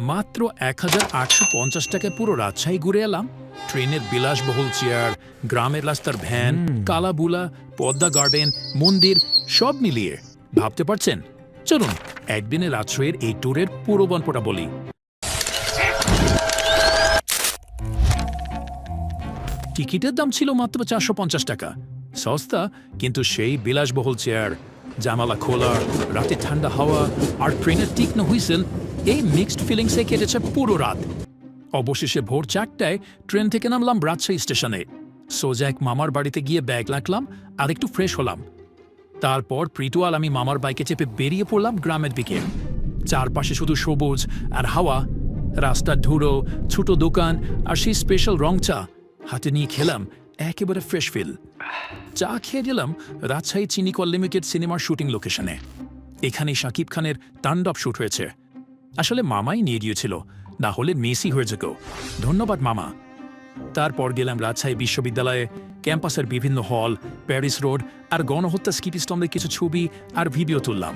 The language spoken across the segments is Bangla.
মাত্র এক হাজার আটশো পঞ্চাশ টাকায় পুরো রাজশাহী ঘুরে এলাম। ট্রেনের বিলাসবহুল চেয়ার গ্রামের রাস্তার ভ্যান কালাবুলা পদ্মা গার্ডেন মন্দির সব মিলিয়ে। ভাবতে পারছেন? চলুন একদিনের রাজশাহীর এই ট্যুরের পুরো গল্পটা বলি। টিকিটের দাম ছিল মাত্র চারশো পঞ্চাশ টাকা। সস্তা কিন্তু সেই বিলাসবহুল চেয়ার জানালা খোলা রাতে ঠান্ডা হাওয়া আর ট্রেনের তীক্ষ্ণ হুইসেল এই মিক্সড ফিলিংসে কেটেছে পুরো রাত। অবশেষে ভোর চারটায় ট্রেন থেকে নামলাম রাজশাহী স্টেশনে। সোজা এক মামার বাড়িতে গিয়ে ব্যাগ রাখলাম আর একটু ফ্রেশ হলাম। তারপর প্রিটুয়াল আমি মামার বাইকে চেপে বেরিয়ে পড়লাম গ্রামের দিকে। চারপাশে শুধু সবুজ আর হাওয়া। রাস্তার ধুলো, ছোট দোকান আর সেই স্পেশাল রং চা। হাতে নিয়ে খেলাম, একেবারে ফ্রেশ ফিল চা খেয়ে দিলাম রাজশাহী চিনিকল লিমিটেড সিনেমার শুটিং লোকেশনে। এখানে শাকিব খানের তাণ্ডব শ্যুট হয়েছে। আসলে মামাই নিয়ে গিয়েছিল, না হলে মেসি হয়ে যেত। ধন্যবাদ, মামা। তারপর গেলাম রাজশাহী বিশ্ববিদ্যালয়ে, ক্যাম্পাসের বিভিন্ন হল, প্যারিস রোড আর গণহত্যা স্কিপিস্তম্ভের কিছু ছবি আর ভিডিও তুললাম।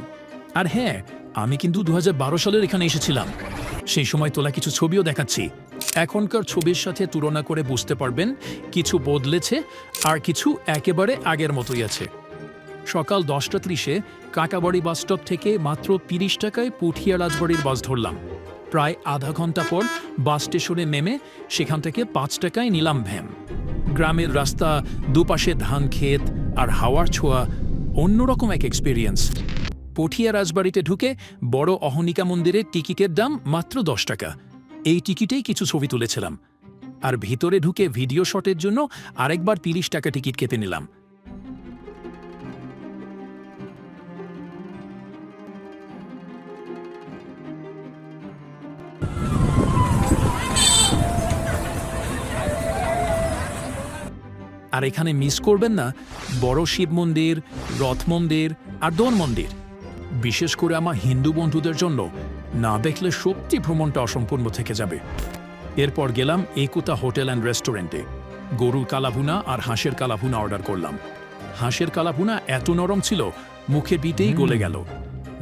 আর হ্যাঁ আমি কিন্তু দু হাজার বারো সালের এখানে এসেছিলাম। সেই সময় তোলা কিছু ছবিও দেখাচ্ছি। এখনকার ছবির সাথে তুলনা করে বুঝতে পারবেন, কিছু বদলেছে আর কিছু একেবারে আগের মতোই আছে। সকাল দশটা ত্রিশে কাকাবাড়ি বাসস্টপ থেকে মাত্র তিরিশ টাকায় পুঠিয়া রাজবাড়ির বাস ধরলাম। প্রায় আধা ঘণ্টা পর বাস স্টেশনে নেমে সেখান থেকে পাঁচ টাকায় নিলাম ভ্যাম গ্রামের রাস্তা দুপাশে ধান ক্ষেত আর হাওয়ার ছোঁয়া, অন্যরকম এক এক্সপিরিয়েন্স পঠিয়া রাজবাড়িতে ঢুকে বড় অহনিকা মন্দিরের টিকিটের দাম মাত্র দশ টাকা। এই টিকিটেই কিছু ছবি তুলেছিলাম। আর ভিতরে ঢুকে ভিডিও শটের জন্য আরেকবার তিরিশ টাকা টিকিট কেটে নিলাম। আর এখানে মিস করবেন না বড় শিব মন্দির রথ মন্দির আর দোন মন্দির। বিশেষ করে আমার হিন্দু বন্ধুদের জন্য না দেখলে সত্যি ভ্রমণটা অসম্পূর্ণ থেকে যাবে। এরপর গেলাম একুতা হোটেল অ্যান্ড রেস্টুরেন্টে। গরুর কালাভুনা আর হাঁসের কালাভুনা অর্ডার করলাম। হাঁসের কালাভুনা এত নরম ছিল মুখে বিতেই গলে গেল।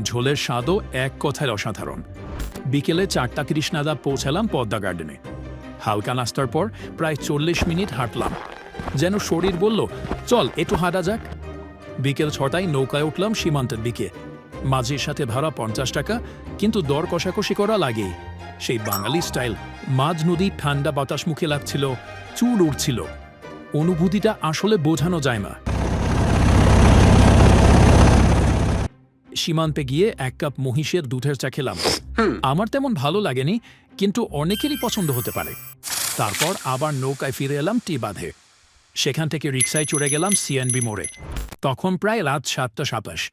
ঝোলের স্বাদও এক কথায় অসাধারণ। বিকেলে চারটা নাদা পৌঁছালাম পদ্মা গার্ডেনে। হালকা নাস্তার পর প্রায় চল্লিশ মিনিট হাঁটলাম। যেন শরীর বলল চল একটু হাঁটা যাক। বিকেল ছটায় নৌকায় উঠলাম সীমান্তের দিকে। মাঝির সাথে ভাড়া পঞ্চাশ টাকা কিন্তু দর কষাকষি করা লাগেই সেই বাঙালি স্টাইল মাঝ নদী ঠান্ডা বাতাস মুখে লাগছিল চুল উঠছিল অনুভূতিটা আসলে বোঝানো যায় না। সীমান্তে গিয়ে এক কাপ মহিষের দুধের চা খেলাম। আমার তেমন ভালো লাগেনি কিন্তু অনেকেরই পছন্দ হতে পারে। তারপর আবার নৌকায় ফিরে এলাম টি বাঁধে। সেখান থেকে রিক্সায় চড়ে গেলাম সিএনবি মোড়ে। তখন প্রায় রাত সাতটা সাতাশ।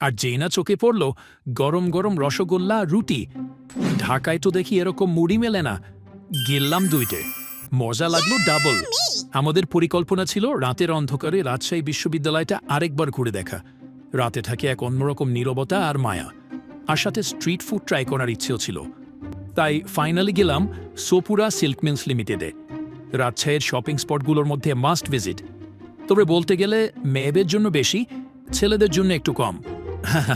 আর যেই না চোখে পড়ল, গরম গরম রসগোল্লা, রুটি। ঢাকায় তো দেখি এরকম মুড়ি মেলে না। গিললাম দুইটে। মজা লাগল ডাবল। আমাদের পরিকল্পনা ছিল রাতের অন্ধকারে রাজশাহী বিশ্ববিদ্যালয়টা আরেকবার ঘুরে দেখা। রাতে থাকে এক অন্যরকম নীরবতা আর মায়া। আর সাথে স্ট্রিট ফুড ট্রাই করার ইচ্ছেও ছিল। তাই ফাইনালি গেলাম সোপুরা সিল্ক মিলস লিমিটেডে। রাজশাহীর শপিং স্পটগুলোর মধ্যে মাস্ট ভিজিট তবে বলতে গেলে মেয়েদের জন্য বেশি, ছেলেদের জন্য একটু কম।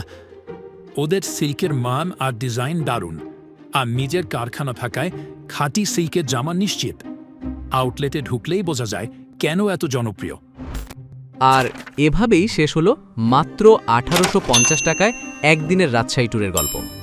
ওদের সিল্কের মান আর ডিজাইন দারুণ। আর নিজের কারখানা থাকায় খাঁটি সিল্কের জামা নিশ্চিত। আউটলেটে ঢুকলেই বোঝা যায় কেন এত জনপ্রিয়। আর এভাবেই শেষ হলো মাত্র আঠারোশো পঞ্চাশ টাকায় একদিনের রাজশাহী ট্যুরের গল্প।